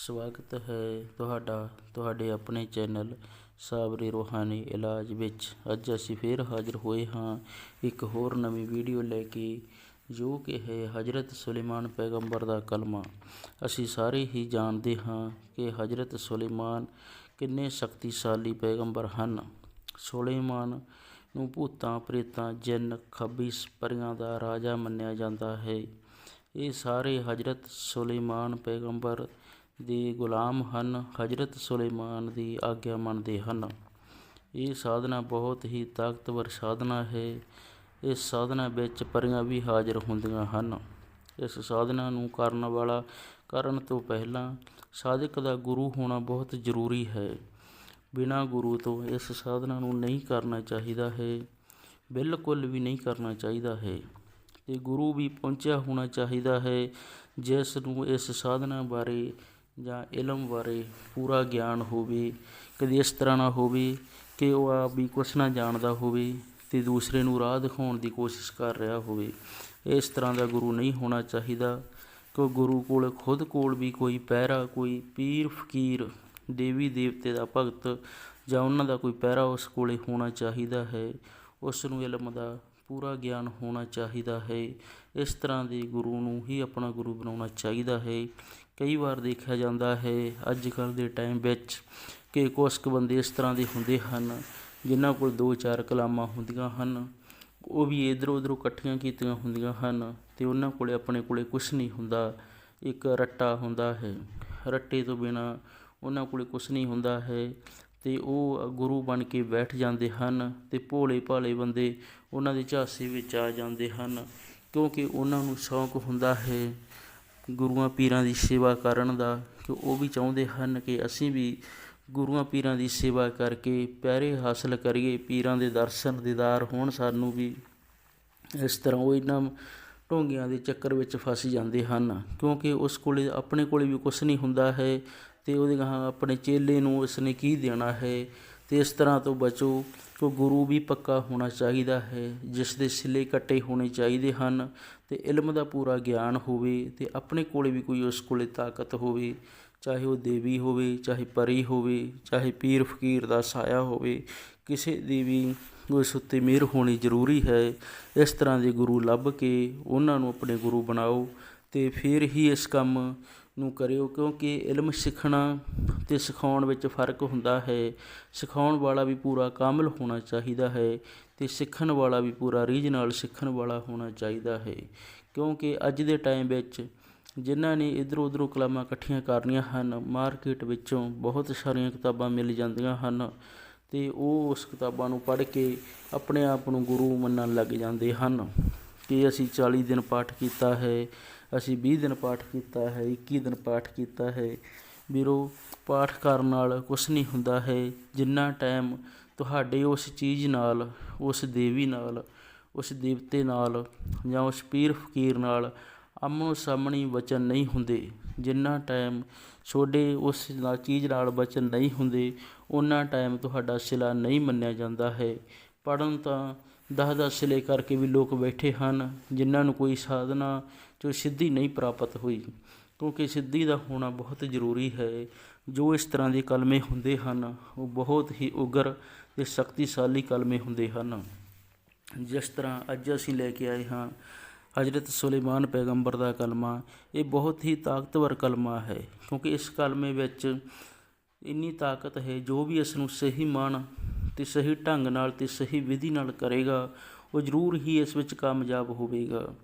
ਸਵਾਗਤ ਹੈ ਤੁਹਾਡਾ, ਤੁਹਾਡੇ ਆਪਣੇ ਚੈਨਲ ਸਾਬਰੀ ਰੂਹਾਨੀ ਇਲਾਜ ਵਿੱਚ। ਅੱਜ ਅਸੀਂ ਫੇਰ ਹਾਜ਼ਰ ਹੋਏ ਹਾਂ ਇੱਕ ਹੋਰ ਨਵੀਂ ਵੀਡੀਓ ਲੈ ਕੇ, ਜੋ ਕਿ ਹੈ ਹਜ਼ਰਤ ਸੁਲੇਮਾਨ ਪੈਗੰਬਰ ਦਾ ਕਲਮਾ। ਅਸੀਂ ਸਾਰੇ ਹੀ ਜਾਣਦੇ ਹਾਂ ਕਿ ਹਜ਼ਰਤ ਸੁਲੇਮਾਨ ਕਿੰਨੇ ਸ਼ਕਤੀਸ਼ਾਲੀ ਪੈਗੰਬਰ ਹਨ। ਸੁਲੇਮਾਨ ਨੂੰ ਭੂਤਾਂ ਪ੍ਰੇਤਾਂ, ਜਿੰਨ, ਖਬੀਸ ਪਰੀਆਂ ਦਾ ਰਾਜਾ ਮੰਨਿਆ ਜਾਂਦਾ ਹੈ। ਇਹ ਸਾਰੇ ਹਜ਼ਰਤ ਸੁਲੇਮਾਨ ਪੈਗੰਬਰ ਦੇ ਗੁਲਾਮ ਹਨ, ਹਜ਼ਰਤ ਸੁਲੇਮਾਨ ਦੀ ਆਗਿਆ ਮੰਨਦੇ ਹਨ। ਇਹ ਸਾਧਨਾ ਬਹੁਤ ਹੀ ਤਾਕਤਵਰ ਸਾਧਨਾ ਹੈ। ਇਸ ਸਾਧਨਾ ਵਿੱਚ ਪਰੀਆਂ ਵੀ ਹਾਜ਼ਰ ਹੁੰਦੀਆਂ ਹਨ। ਇਸ ਸਾਧਨਾ ਨੂੰ ਕਰਨ ਵਾਲਾ, ਕਰਨ ਤੋਂ ਪਹਿਲਾਂ ਸਾਧਕ ਦਾ ਗੁਰੂ ਹੋਣਾ ਬਹੁਤ ਜ਼ਰੂਰੀ ਹੈ। ਬਿਨਾਂ ਗੁਰੂ ਤੋਂ ਇਸ ਸਾਧਨਾ ਨੂੰ ਨਹੀਂ ਕਰਨਾ ਚਾਹੀਦਾ ਹੈ। ਬਿਲਕੁਲ ਵੀ ਨਹੀਂ ਕਰਨਾ ਚਾਹੀਦਾ ਹੈ। ਤੇ ਗੁਰੂ ਵੀ ਪਹੁੰਚਿਆ ਹੋਣਾ ਚਾਹੀਦਾ ਹੈ, ਜਿਸ ਨੂੰ ਇਸ ਸਾਧਨਾ ਬਾਰੇ ਜਾਂ ਇਲਮ ਬਾਰੇ ਪੂਰਾ ਗਿਆਨ ਹੋਵੇ, ਕਦੇ ਇਸ ਤਰ੍ਹਾਂ ਨਾ ਹੋਵੇ ਕਿ ਉਹ ਆਪ ਵੀ ਕੁਛ ਨਾ ਜਾਣਦਾ ਹੋਵੇ ਅਤੇ ਦੂਸਰੇ ਨੂੰ ਰਾਹ ਦਿਖਾਉਣ ਦੀ ਕੋਸ਼ਿਸ਼ ਕਰ ਰਿਹਾ ਹੋਵੇ। ਇਸ ਤਰ੍ਹਾਂ ਦਾ ਗੁਰੂ ਨਹੀਂ ਹੋਣਾ ਚਾਹੀਦਾ, ਕਿ ਗੁਰੂ ਕੋਲ, ਖੁਦ ਕੋਲ ਵੀ ਕੋਈ ਪਹਿਰਾ, ਕੋਈ ਪੀਰ ਫਕੀਰ, ਦੇਵੀ ਦੇਵਤੇ ਦਾ ਭਗਤ ਜਾਂ ਉਹਨਾਂ ਦਾ ਕੋਈ ਪਹਿਰਾ ਉਸ ਕੋਲੇ ਹੋਣਾ ਚਾਹੀਦਾ ਹੈ। ਉਸ ਨੂੰ ਇਲਮ ਦਾ ਪੂਰਾ ਗਿਆਨ ਹੋਣਾ ਚਾਹੀਦਾ ਹੈ। ਇਸ ਤਰ੍ਹਾਂ ਦੇ ਗੁਰੂ ਨੂੰ ਹੀ ਆਪਣਾ ਗੁਰੂ ਬਣਾਉਣਾ ਚਾਹੀਦਾ ਹੈ। ਕਈ ਵਾਰ ਦੇਖਿਆ ਜਾਂਦਾ ਹੈ ਅੱਜ ਕੱਲ੍ਹ ਦੇ ਟਾਈਮ ਵਿੱਚ ਕਿ ਕੁਛ ਕੁ ਬੰਦੇ ਇਸ ਤਰ੍ਹਾਂ ਦੇ ਹੁੰਦੇ ਹਨ, ਜਿਨ੍ਹਾਂ ਕੋਲ ਦੋ ਚਾਰ ਕਲਾਮਾਂ ਹੁੰਦੀਆਂ ਹਨ। ਉਹ ਵੀ ਇਧਰੋਂ ਉਧਰੋਂ ਇਕੱਠੀਆਂ ਕੀਤੀਆਂ ਹੁੰਦੀਆਂ ਹਨ ਤੇ ਉਹਨਾਂ ਕੋਲੇ ਆਪਣੇ ਕੋਲੇ ਕੁਝ ਨਹੀਂ ਹੁੰਦਾ। ਇੱਕ ਰੱਟਾ ਹੁੰਦਾ ਹੈ। ਰੱਟੇ ਤੋਂ ਬਿਨਾ ਉਹਨਾਂ ਕੋਲੇ ਕੁਝ ਨਹੀਂ ਹੁੰਦਾ ਹੈ। ਅਤੇ ਉਹ ਗੁਰੂ ਬਣ ਕੇ ਬੈਠ ਜਾਂਦੇ ਹਨ ਅਤੇ ਭੋਲੇ ਭਾਲੇ ਬੰਦੇ ਉਹਨਾਂ ਦੇ ਝਾਂਸੀ ਵਿੱਚ ਆ ਜਾਂਦੇ ਹਨ, ਕਿਉਂਕਿ ਉਹਨਾਂ ਨੂੰ ਸ਼ੌਂਕ ਹੁੰਦਾ ਹੈ ਗੁਰੂਆਂ ਪੀਰਾਂ ਦੀ ਸੇਵਾ ਕਰਨ ਦਾ, ਕਿ ਉਹ ਵੀ ਚਾਹੁੰਦੇ ਹਨ ਕਿ ਅਸੀਂ ਵੀ ਗੁਰੂਆਂ ਪੀਰਾਂ ਦੀ ਸੇਵਾ ਕਰਕੇ ਪਿਆਰੇ ਹਾਸਲ ਕਰੀਏ, ਪੀਰਾਂ ਦੇ ਦਰਸ਼ਨ ਦੀਦਾਰ ਹੋਣ, ਸਾਨੂੰ ਵੀ ਇਸ ਤਰ੍ਹਾਂ ਉਹ ਇਹਨਾਂ ਢੋਂਗਿਆਂ ਦੇ ਚੱਕਰ ਵਿੱਚ ਫਸ ਜਾਂਦੇ ਹਨ, ਕਿਉਂਕਿ ਉਸ ਕੋਲੇ, ਆਪਣੇ ਕੋਲੇ ਵੀ ਕੁਝ ਨਹੀਂ ਹੁੰਦਾ ਹੈ। ਤੇ ਉਹਦੇ ਗਾਹਾਂ ਆਪਣੇ ਚੇਲੇ ਨੂੰ ਉਸਨੇ ਕੀ ਦੇਣਾ ਹੈ? ਤੇ ਇਸ ਤਰ੍ਹਾਂ ਤੋਂ ਬਚੋ ਕਿ ਗੁਰੂ ਵੀ ਪੱਕਾ ਹੋਣਾ ਚਾਹੀਦਾ ਹੈ, ਜਿਸ ਦੇ ਸਿਲੇ ਕੱਟੇ ਹੋਣੇ ਚਾਹੀਦੇ ਹਨ ਤੇ ਇਲਮ ਦਾ ਪੂਰਾ ਗਿਆਨ ਹੋਵੇ ਤੇ ਆਪਣੇ ਕੋਲੇ ਵੀ ਕੋਈ ਉਸ ਕੋਲੇ ਤਾਕਤ ਹੋਵੇ, ਚਾਹੇ ਉਹ ਦੇਵੀ ਹੋਵੇ, ਚਾਹੇ ਪਰੀ ਹੋਵੇ, ਚਾਹੇ ਪੀਰ ਫਕੀਰ ਦਾ ਸਾਇਆ ਹੋਵੇ, ਕਿਸੇ ਦੀ ਵੀ ਉਸ ਉੱਤੇ ਮਿਹਰ ਹੋਣੀ ਜ਼ਰੂਰੀ ਹੈ। ਇਸ ਤਰ੍ਹਾਂ ਦੇ ਗੁਰੂ ਲੱਭ ਕੇ ਉਹਨਾਂ ਨੂੰ ਆਪਣੇ ਗੁਰੂ ਬਣਾਓ ਤੇ ਫਿਰ ਹੀ ਇਸ ਕੰਮ ਨੂੰ ਕਰਿਓ, ਕਿਉਂਕਿ ਇਲਮ ਸਿੱਖਣਾ ਤੇ ਸਿਖਾਉਣ ਵਿੱਚ ਫ਼ਰਕ ਹੁੰਦਾ ਹੈ। ਸਿਖਾਉਣ ਵਾਲਾ ਵੀ ਪੂਰਾ ਕਾਮਲ ਹੋਣਾ ਚਾਹੀਦਾ ਹੈ ਤੇ ਸਿੱਖਣ ਵਾਲਾ ਵੀ ਪੂਰਾ ਰੀਝ ਨਾਲ ਸਿੱਖਣ ਵਾਲਾ ਹੋਣਾ ਚਾਹੀਦਾ ਹੈ। ਕਿਉਂਕਿ ਅੱਜ ਦੇ ਟਾਈਮ ਵਿੱਚ ਜਿਨ੍ਹਾਂ ਨੇ ਇਧਰੋਂ ਉਧਰੋਂ ਕਲਾਮਾਂ ਇਕੱਠੀਆਂ ਕਰਨੀਆਂ ਹਨ, ਮਾਰਕੀਟ ਵਿੱਚੋਂ ਬਹੁਤ ਸਾਰੀਆਂ ਕਿਤਾਬਾਂ ਮਿਲ ਜਾਂਦੀਆਂ ਹਨ ਤੇ ਉਹ ਉਸ ਕਿਤਾਬਾਂ ਨੂੰ ਪੜ੍ਹ ਕੇ ਆਪਣੇ ਆਪ ਨੂੰ ਗੁਰੂ ਮੰਨਣ ਲੱਗ ਜਾਂਦੇ ਹਨ ਕਿ ਅਸੀਂ 40 ਦਿਨ ਪਾਠ ਕੀਤਾ ਹੈ ਅਸੀਂ 20 ਦਿਨ ਪਾਠ ਕੀਤਾ ਹੈ 21 ਦਿਨ ਪਾਠ ਕੀਤਾ ਹੈ। ਵੀਰੋ, ਪਾਠ ਕਰਨ ਨਾਲ ਕੁਝ ਨਹੀਂ ਹੁੰਦਾ ਹੈ। ਜਿੰਨਾ ਟਾਈਮ ਤੁਹਾਡੇ ਉਸ ਚੀਜ਼ ਨਾਲ, ਉਸ ਦੇਵੀ ਨਾਲ, ਉਸ ਦੇਵਤੇ ਨਾਲ ਜਾਂ ਉਸ ਪੀਰ ਫਕੀਰ ਨਾਲ ਆਮੋ ਸਾਹਮਣੇ ਵਚਨ ਨਹੀਂ ਹੁੰਦੇ। ਜਿੰਨਾ ਟਾਈਮ ਛੋਡੇ ਉਸ ਨਾਲ, ਚੀਜ਼ ਨਾਲ ਵਚਨ ਨਹੀਂ ਹੁੰਦੇ ਉਹਨਾਂ ਟਾਈਮ ਤੁਹਾਡਾ ਸਿਲਾ ਨਹੀਂ ਮੰਨਿਆ ਜਾਂਦਾ ਹੈ। ਪੜਨ ਤਾਂ ਦਸ ਦਸ ਸਿਲੇ ਕਰਕੇ ਵੀ ਲੋਕ ਬੈਠੇ ਹਨ, ਜਿਨ੍ਹਾਂ ਨੂੰ ਕੋਈ ਸਾਧਨਾ 'ਚੋਂ ਸਿੱਧੀ ਨਹੀਂ ਪ੍ਰਾਪਤ ਹੋਈ। ਕਿਉਂਕਿ ਸਿੱਧੀ ਦਾ ਹੋਣਾ ਬਹੁਤ ਜ਼ਰੂਰੀ ਹੈ। ਜੋ ਇਸ ਤਰ੍ਹਾਂ ਦੇ ਕਲਮੇ ਹੁੰਦੇ ਹਨ, ਉਹ ਬਹੁਤ ਹੀ ਉਗਰ ਤੇ ਸ਼ਕਤੀਸ਼ਾਲੀ ਕਲਮੇ ਹੁੰਦੇ ਹਨ। ਜਿਸ ਤਰ੍ਹਾਂ ਅੱਜ ਅਸੀਂ ਲੈ ਕੇ ਆਏ ਹਾਂ, ਹਜ਼ਰਤ ਸੁਲੇਮਾਨ ਪੈਗੰਬਰ ਦਾ ਕਲਮਾ, ਇਹ ਬਹੁਤ ਹੀ ਤਾਕਤਵਰ ਕਲਮਾ ਹੈ। ਕਿਉਂਕਿ ਇਸ ਕਲਮੇ ਵਿੱਚ ਇੰਨੀ ਤਾਕਤ ਹੈ, ਜੋ ਵੀ ਇਸ ਨੂੰ ਸਹੀ ਮਾਣ ਤੇ ਸਹੀ ਢੰਗ ਨਾਲ ਤੇ ਸਹੀ ਵਿਧੀ ਨਾਲ ਕਰੇਗਾ, ਉਹ ਜ਼ਰੂਰ ਹੀ ਇਸ ਵਿੱਚ ਕਾਮਯਾਬ ਹੋਵੇਗਾ।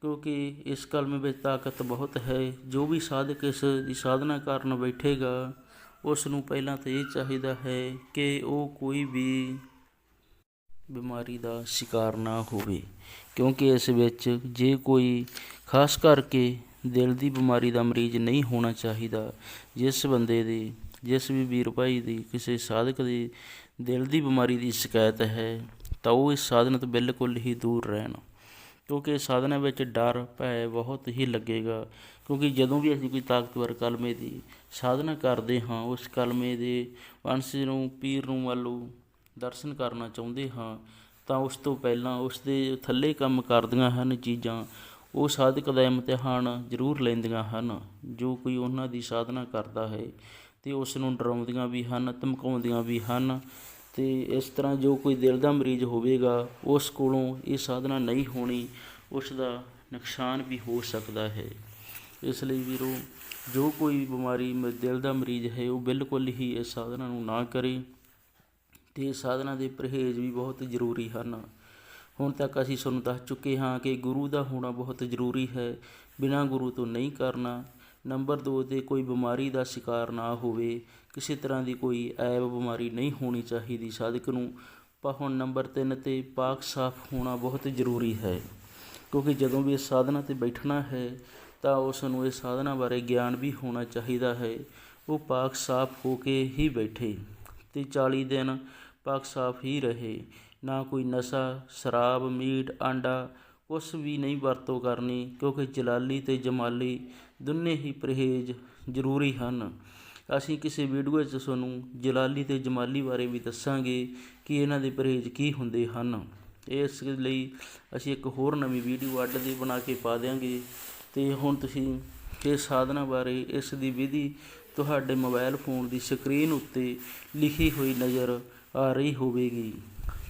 ਕਿਉਂਕਿ ਇਸ ਕਲਮ ਵਿੱਚ ਤਾਕਤ ਬਹੁਤ ਹੈ, ਜੋ ਵੀ ਸਾਧਕ ਇਸ ਦੀ ਸਾਧਨਾ ਕਰਨ ਬੈਠੇਗਾ, ਉਸ ਨੂੰ ਪਹਿਲਾਂ ਤਾਂ ਇਹ ਚਾਹੀਦਾ ਹੈ ਕਿ ਉਹ ਕੋਈ ਵੀ ਬਿਮਾਰੀ ਦਾ ਸ਼ਿਕਾਰ ਨਾ ਹੋਵੇ। ਕਿਉਂਕਿ ਇਸ ਵਿੱਚ ਜੇ ਕੋਈ ਖਾਸ ਕਰਕੇ ਦਿਲ ਦੀ ਬਿਮਾਰੀ ਦਾ ਮਰੀਜ਼ ਨਹੀਂ ਹੋਣਾ ਚਾਹੀਦਾ, ਜਿਸ ਬੰਦੇ ਦੀ, ਜਿਸ ਵੀ ਵੀਰ ਭਾਈ ਦੀ, ਕਿਸੇ ਸਾਧਕ ਦੀ ਦਿਲ ਦੀ ਬਿਮਾਰੀ ਦੀ ਸ਼ਿਕਾਇਤ ਹੈ, ਤਾਂ ਉਹ ਇਸ ਸਾਧਨਾ ਤੋਂ ਬਿਲਕੁਲ ਹੀ ਦੂਰ ਰਹਿਣ। ਕਿਉਂਕਿ ਸਾਧਨਾ ਵਿੱਚ ਡਰ, ਭੈ ਬਹੁਤ ਹੀ ਲੱਗੇਗਾ। ਕਿਉਂਕਿ ਜਦੋਂ ਵੀ ਅਸੀਂ ਕੋਈ ਤਾਕਤਵਰ ਕਲਮੇ ਦੀ ਸਾਧਨਾ ਕਰਦੇ ਹਾਂ, ਉਸ ਕਲਮੇ ਦੇ ਵੰਸ਼ ਨੂੰ, ਪੀਰ ਨੂੰ ਵੱਲੋਂ ਦਰਸ਼ਨ ਕਰਨਾ ਚਾਹੁੰਦੇ ਹਾਂ, ਤਾਂ ਉਸ ਤੋਂ ਪਹਿਲਾਂ ਉਸ ਦੇ ਥੱਲੇ ਕੰਮ ਕਰਦੀਆਂ ਹਨ ਚੀਜ਼ਾਂ। ਉਹ ਸਾਧਕ ਦਾ ਇਮਤਿਹਾਨ ਜ਼ਰੂਰ ਲੈਂਦੀਆਂ ਹਨ, ਜੋ ਕੋਈ ਉਹਨਾਂ ਦੀ ਸਾਧਨਾ ਕਰਦਾ ਹੈ। ਤੇ ਉਸ ਨੂੰ ਡਰਾਉਂਦੀਆਂ ਵੀ ਹਨ, ਧਮਕਾਉਂਦੀਆਂ ਵੀ ਹਨ ਤੇ ਇਸ ਤਰ੍ਹਾਂ ਜੋ ਕੋਈ ਦਿਲ ਦਾ ਮਰੀਜ਼ ਹੋਵੇਗਾ, ਉਸ ਕੋਲੋਂ ਇਹ ਸਾਧਨਾ ਨਹੀਂ ਹੋਣੀ, ਉਸ ਦਾ ਨੁਕਸਾਨ ਵੀ ਹੋ ਸਕਦਾ ਹੈ। ਇਸ ਲਈ ਵੀਰੋ, ਜੋ ਕੋਈ ਬਿਮਾਰੀ ਮ- ਦਿਲ ਦਾ ਮਰੀਜ਼ ਹੈ, ਉਹ ਬਿਲਕੁਲ ਹੀ ਇਸ ਸਾਧਨਾ ਨੂੰ ਨਾ ਕਰੇ ਤੇ ਇਸ ਸਾਧਨਾ ਦੇ ਪਰਹੇਜ਼ ਵੀ ਬਹੁਤ ਜ਼ਰੂਰੀ ਹਨ। ਹੁਣ ਤੱਕ ਅਸੀਂ ਤੁਹਾਨੂੰ ਦੱਸ ਚੁੱਕੇ ਹਾਂ ਕਿ ਗੁਰੂ ਦਾ ਹੋਣਾ ਬਹੁਤ ਜ਼ਰੂਰੀ ਹੈ, ਬਿਨਾਂ ਗੁਰੂ ਤੋਂ ਨਹੀਂ ਕਰਨਾ। ਨੰਬਰ 2 ਤੇ ਕੋਈ ਬਿਮਾਰੀ ਦਾ ਸ਼ਿਕਾਰ ਨਾ ਹੋਵੇ, ਕਿਸੇ ਤਰ੍ਹਾਂ ਦੀ ਕੋਈ ਐਬ ਬਿਮਾਰੀ ਨਹੀਂ ਹੋਣੀ ਚਾਹੀਦੀ। ਸਾਧਕ ਨੂੰ ਪਰ ਹੁਣ ਨੰਬਰ 3 ਤੇ ਪਾਕ ਸਾਫ਼ ਹੋਣਾ ਬਹੁਤ ਜ਼ਰੂਰੀ ਹੈ, ਕਿਉਂਕਿ ਜਦੋਂ ਵੀ ਇਸ ਸਾਧਨਾ ਤੇ ਬੈਠਣਾ ਹੈ, ਤਾਂ ਉਸ ਨੂੰ ਇਸ ਸਾਧਨਾ ਬਾਰੇ ਗਿਆਨ ਵੀ ਹੋਣਾ ਚਾਹੀਦਾ ਹੈ। ਉਹ ਪਾਕ ਸਾਫ਼ ਹੋ ਕੇ ਹੀ ਬੈਠੇ ਤੇ 40 ਦਿਨ ਪਾਕ ਸਾਫ਼ ਹੀ ਰਹੇ। ਨਾ ਕੋਈ ਨਸ਼ਾ, ਸ਼ਰਾਬ, ਮੀਟ, ਆਂਡਾ ਕੁਛ ਵੀ ਨਹੀਂ ਵਰਤੋਂ ਕਰਨੀ, ਕਿਉਂਕਿ ਜਲਾਲੀ ਤੇ ਜਮਾਲੀ ਦੋਨੇ ਹੀ ਪਰਹੇਜ਼ ਜ਼ਰੂਰੀ ਹਨ। ਅਸੀਂ ਕਿਸੇ ਵੀਡੀਓ 'ਚ ਤੁਹਾਨੂੰ ਜਲਾਲੀ ਤੇ ਜਮਾਲੀ ਬਾਰੇ ਵੀ ਦੱਸਾਂਗੇ ਕਿ ਇਹਨਾਂ ਦੇ ਪਰਹੇਜ਼ ਕੀ ਹੁੰਦੇ ਹਨ। ਇਸ ਲਈ ਅਸੀਂ ਇੱਕ ਹੋਰ ਨਵੀਂ ਵੀਡੀਓ ਅੱਡ ਦੀ ਬਣਾ ਕੇ ਪਾ ਦਿਆਂਗੇ। ਤੇ ਹੁਣ ਤੁਸੀਂ ਇਹ ਸਾਧਨਾ ਬਾਰੇ, ਇਸ ਦੀ ਵਿਧੀ ਤੁਹਾਡੇ ਮੋਬਾਈਲ ਫੋਨ ਦੀ ਸਕਰੀਨ ਉੱਤੇ ਲਿਖੀ ਹੋਈ ਨਜ਼ਰ ਆ ਰਹੀ ਹੋਵੇਗੀ।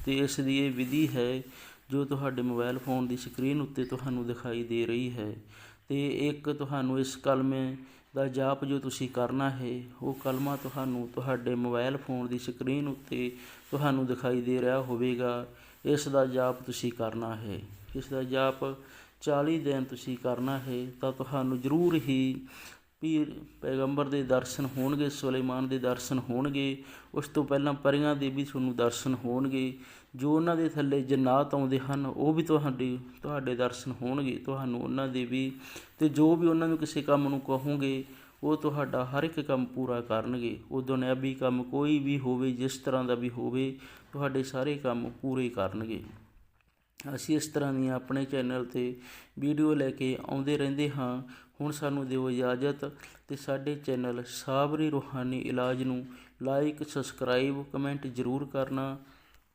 ਤੇ ਇਸ ਦੀ ਇਹ ਵਿਧੀ ਹੈ ਜੋ ਤੁਹਾਡੇ ਮੋਬਾਈਲ ਫੋਨ ਦੀ ਸਕਰੀਨ ਉੱਤੇ ਤੁਹਾਨੂੰ ਦਿਖਾਈ ਦੇ ਰਹੀ ਹੈ ਅਤੇ ਇੱਕ ਤੁਹਾਨੂੰ ਇਸ ਕਲਮੇ ਦਾ ਜਾਪ ਜੋ ਤੁਸੀਂ ਕਰਨਾ ਹੈ, ਉਹ ਕਲਮਾ ਤੁਹਾਨੂੰ ਤੁਹਾਡੇ ਮੋਬਾਈਲ ਫੋਨ ਦੀ ਸਕਰੀਨ ਉੱਤੇ ਤੁਹਾਨੂੰ ਦਿਖਾਈ ਦੇ ਰਿਹਾ ਹੋਵੇਗਾ। ਇਸ ਦਾ ਜਾਪ ਤੁਸੀਂ ਕਰਨਾ ਹੈ। ਇਸ ਦਾ ਜਾਪ 40 ਦਿਨ ਤੁਸੀਂ ਕਰਨਾ ਹੈ, ਤਾਂ ਤੁਹਾਨੂੰ ਜ਼ਰੂਰ ਹੀ ਪੀਰ ਪੈਗੰਬਰ ਦੇ ਦਰਸ਼ਨ ਹੋਣਗੇ, ਸੁਲੇਮਾਨ ਦੇ ਦਰਸ਼ਨ ਹੋਣਗੇ। ਉਸ ਤੋਂ ਪਹਿਲਾਂ ਪਰੀਆਂ ਦੇ ਵੀ ਤੁਹਾਨੂੰ ਦਰਸ਼ਨ ਹੋਣਗੇ। ਜੋ ਉਹਨਾਂ ਦੇ ਥੱਲੇ ਜੰਨਾਤ ਆਉਂਦੇ ਹਨ, ਉਹ ਵੀ ਤੁਹਾਡੀ, ਤੁਹਾਡੇ ਦਰਸ਼ਨ ਹੋਣਗੇ, ਤੁਹਾਨੂੰ ਉਹਨਾਂ ਦੇ ਵੀ। ਤੇ ਜੋ ਵੀ ਉਹਨਾਂ ਨੂੰ ਕਿਸੇ ਕੰਮ ਨੂੰ ਕਹੋਗੇ, ਉਹ ਤੁਹਾਡਾ ਹਰ ਇੱਕ ਕੰਮ ਪੂਰਾ ਕਰਨਗੇ। ਉਹ ਦੁਨਿਆਵੀ ਕੰਮ ਕੋਈ ਵੀ ਹੋਵੇ, ਜਿਸ ਤਰ੍ਹਾਂ ਦਾ ਵੀ ਹੋਵੇ, ਤੁਹਾਡੇ ਸਾਰੇ ਕੰਮ ਪੂਰੇ ਕਰਨਗੇ। ਅਸੀਂ ਇਸ ਤਰ੍ਹਾਂ ਦੀਆਂ ਆਪਣੇ ਚੈਨਲ ਤੇ ਵੀਡੀਓ ਲੈ ਕੇ ਆਉਂਦੇ ਰਹਿੰਦੇ ਹਾਂ। ਹੁਣ ਸਾਨੂੰ ਦਿਓ ਇਜਾਜ਼ਤ ਤੇ ਸਾਡੇ ਚੈਨਲ ਸਾਬਰੀ ਰੂਹਾਨੀ ਇਲਾਜ ਨੂੰ ਲਾਈਕ ਸਬਸਕ੍ਰਾਈਬ ਕਮੈਂਟ ਜ਼ਰੂਰ ਕਰਨਾ।